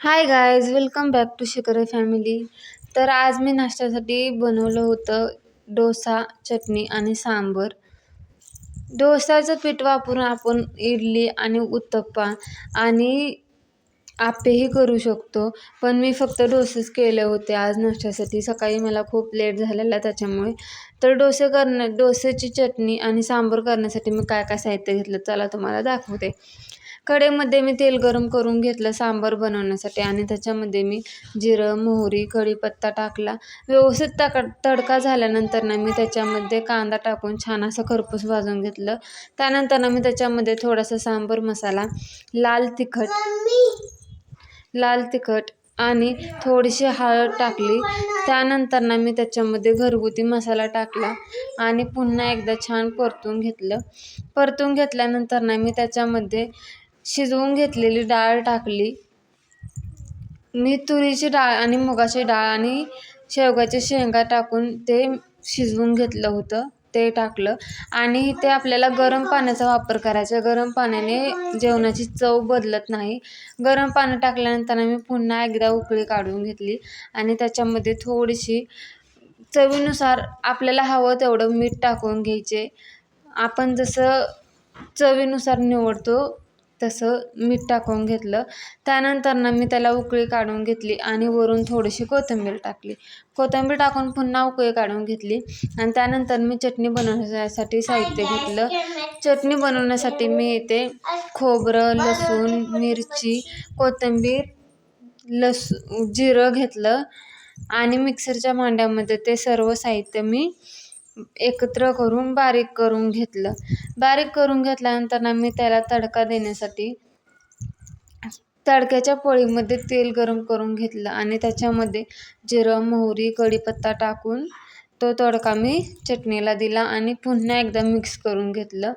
Hi guys welcome back to Shikare family तर आज मी नाश्त्यासाठी बनवलं होतं डोसा चटणी आणि सांबर. डोसाचं पीठ वापरून आपण इडली आणि उत्तप्पा आणि आप्पेही करू शकतो. पण मी फक्त डोसेच केले होते आज नाश्त्यासाठी. सकाळी मला खूप लेट झालेला त्याच्यामुळे. तर डोसे करण्या डोसेची चटणी आणि सांबर करण्यासाठी मी काय काय साहित्य घेतलं चला तुम्हाला दाखवते. कढईमध्ये मी तेल गरम करून घेतलं सांबार बनवण्यासाठी आणि त्याच्यामध्ये मी जिरं मोहरी कढीपत्ता टाकला. व्यवस्थित तक तडका झाल्यानंतर ना मी त्याच्यामध्ये कांदा टाकून छान असं खरपूस भाजून घेतलं. त्यानंतर ना मी त्याच्यामध्ये थोडासा सांबर मसाला लाल तिखट लाल तिखट आणि थोडीशी हळद टाकली. त्यानंतर ना मी त्याच्यामध्ये घरगुती मसाला टाकला आणि पुन्हा एकदा छान परतून घेतलं. परतून घेतल्यानंतर ना मी त्याच्यामध्ये शिजवून घेतलेली डाळ टाकली. मी तुरीची डाळ आणि मुगाची डाळ आणि शेवगाच्या शेंगा टाकून ते शिजवून घेतलं होतं. ते टाकलं आणि ते आपल्याला गरम पाण्याचा वापर करायचा. गरम पाण्याने जेवणाची चव बदलत नाही. गरम पाणी टाकल्यानंतर मी पुन्हा एकदा उकळी काढून घेतली आणि त्याच्यामध्ये थोडीशी चवीनुसार आपल्याला हवं तेवढं मीठ टाकून घ्यायचे. आपण जसं चवीनुसार निवडतो तसं मीठ टाकून घेतलं. त्यानंतर ना मी त्याला उकळी काढून घेतली आणि वरून थोडीशी कोथिंबीर टाकली. कोथिंबीर टाकून पुन्हा उकळी काढून घेतली आणि त्यानंतर मी चटणी बनवण्यासाठी साहित्य घेतलं. चटणी बनवण्यासाठी मी इथे खोबरं लसूण मिरची कोथिंबीर लसू जिरं घेतलं आणि मिक्सरच्या भांड्यामध्ये ते सर्व साहित्य मी एकत्र करून बारीक करून घेतलं. बारीक करून घेतल्यानंतर ना मी त्याला तडका देण्यासाठी तडक्याच्या पोळीमध्ये तेल गरम करून घेतलं आणि त्याच्यामध्ये जिरं मोहरी कढीपत्ता टाकून तो तडका मी चटणीला दिला आणि पुन्हा एकदा मिक्स करून घेतलं.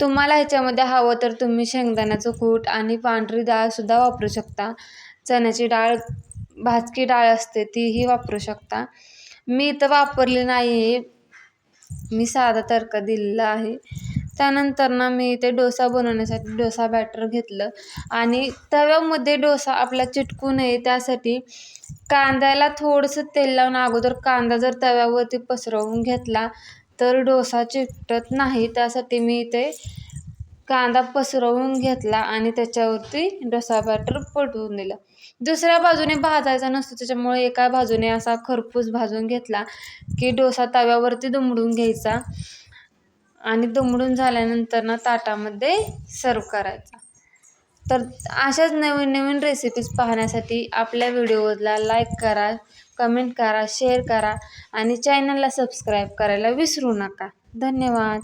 तुम्हाला ह्याच्यामध्ये हवं तर तुम्ही शेंगदाण्याचं कूट आणि पांढरी डाळसुद्धा वापरू शकता. चण्याची डाळ भाजकी डाळ असते तीही वापरू शकता. मी इथं वापरली नाही आहे मी साधा तडका दिलेला आहे. त्यानंतर ना मी इथे डोसा बनवण्यासाठी डोसा बॅटर घेतलं. आणि तव्यामध्ये डोसा आपला चिटकू नये त्यासाठी कांद्याला थोडंसं तेल लावून अगोदर कांदा जर तव्यावरती पसरवून घेतला तर डोसा चिकटत नाही. त्यासाठी मी इथे कांदा पसरवून घेतला आणि त्याच्यावरती डोसा बॅटर पटवून दिलं. दुसऱ्या बाजूने भाजायचा नसतो त्याच्यामुळे एका बाजूने असा खरपूस भाजून घेतला की डोसा तव्यावरती दुमडून घ्यायचा आणि दुमडून झाल्यानंतर ना ताटामध्ये सर्व करायचा. तर अशाच नवीन नवीन रेसिपीज पाहण्यासाठी आपल्या व्हिडिओला लाईक करा कमेंट करा शेअर करा आणि चॅनलला सबस्क्राईब करायला विसरू नका. धन्यवाद.